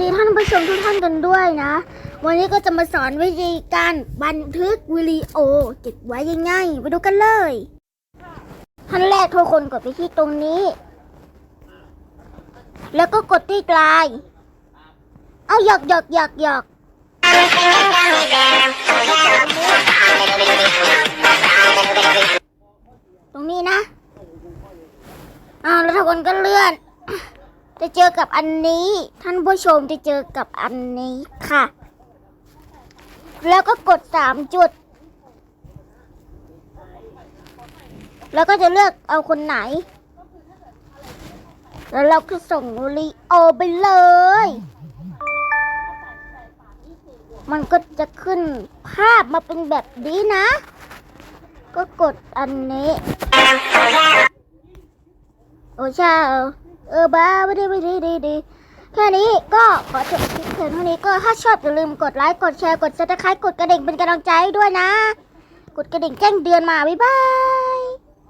ดีท่านผู้ชมทุกท่านกันด้วยนะ วันนี้ก็จะมาสอนวิธีการบันทึกวิดีโอเก็บไว้ง่ายๆไปดูกันเลยขั้นแรกทุกคนกดไปที่ตรงนี้ แล้วก็กดที่กลาย เอาหยอกหยอกหยอกหยอกตรงนี้นะอ้าวแล้วทุกคนก็เลื่อน จะเจอกับอันนี้ ท่านผู้ชมจะเจอกับอันนี้ค่ะ แล้วก็กดสามจุด แล้วก็จะเลือกเอาคนไหน แล้วเราก็ส่งลีโอไปเลย มันก็จะขึ้นภาพมาเป็นแบบนี้นะ ก็กดอันนี้ โอ้ใช่ เออบ้าไม่ได้ไม่ได้ดีดีแค่นี้ก็ขอจบคลิปเพียงเท่านี้ก็ถ้าชอบอย่าลืมกดไลค์กดแชร์กดซับสไครต์กดกระดิ่งเป็นกำลังใจด้วยนะ กดกระดิ่งแจ้งเดือนมาบ๊ายบาย